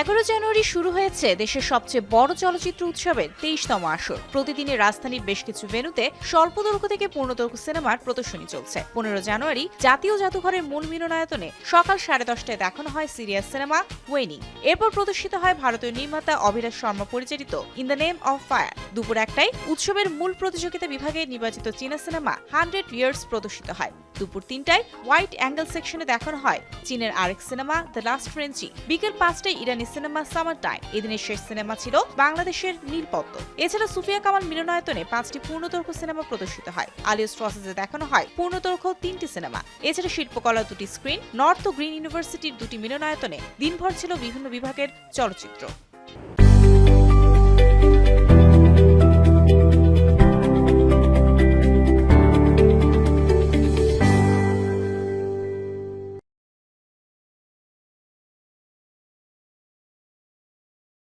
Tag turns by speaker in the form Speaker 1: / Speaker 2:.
Speaker 1: এগারো জানুয়ারি শুরু হয়েছে দেশের সবচেয়ে বড় চলচ্চিত্র উৎসবের তেইশতম আসর। প্রতিদিনের রাজধানীর বেশ কিছু ভেন্যুতে স্বল্প দৈর্ঘ্য থেকে পূর্ণদৈর্ঘ্য সিনেমার প্রদর্শনী চলছে। পনেরো জানুয়ারি জাতীয় জাদুঘরের মূল মিলনায়তনে সকাল সাড়ে দশটায় দেখানো হয় সিরিয়াস সিনেমা ওয়েনিং এরপর প্রদর্শিত হয় ভারতীয় নির্মাতা অভিলাষ শর্মা পরিচালিত in the name of fire দুপুর একটায় উৎসবের মূল প্রতিযোগিতা বিভাগে নির্বাচিত চীনা সিনেমা হান্ড্রেড ইয়ার্স প্রদর্শিত হয়। দুপুর তিনটায় হোয়াইট অ্যাঙ্গেল সেকশনে দেখানো হয় চীনের আরেক সিনেমা দ্য লাস্ট ফ্রেঞ্চি বিকেল পাঁচটায় ইরানি সিনেমা সামার টাইম এদিনের শেষ সিনেমা ছিল বাংলাদেশের নীলপদ্ম। এছাড়া সুফিয়া কামাল মিলনায়তনে পাঁচটি পূর্ণদৈর্ঘ্য সিনেমা প্রদর্শিত হয়। আলিয়াস প্রসেসে দেখানো হয় পূর্ণদৈর্ঘ্য তিনটি সিনেমা। এছাড়া শিল্পকলা দুটি স্ক্রিন, নর্থ ও গ্রিন ইউনিভার্সিটির দুটি মিলনায়তনে দিনভর ছিল বিভিন্ন বিভাগের চলচ্চিত্র।